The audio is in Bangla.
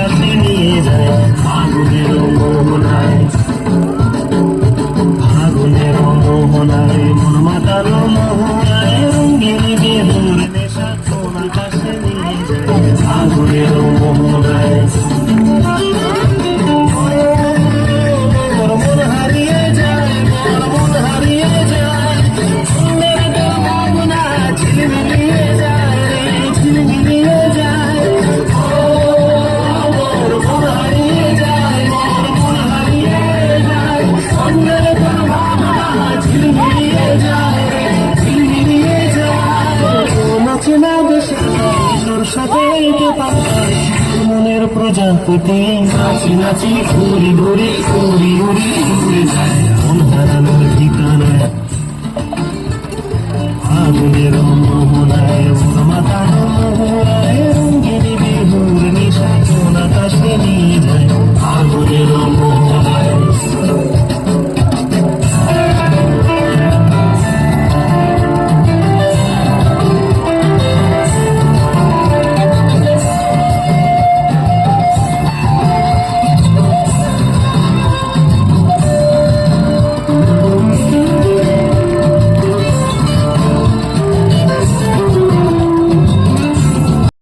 কাছে নিয়ে যায় ফাগুনের মোহনায়। ফাগুনের মোহনায়, মন মাতানো মোহনায়, রঙিন বেহুর নেশা আকাশে নিয়ে যায়, আগুনের মনের প্রজাপতি নাচি নাচি ঘুরি ঘুরি ঘুরি ঘুরি মন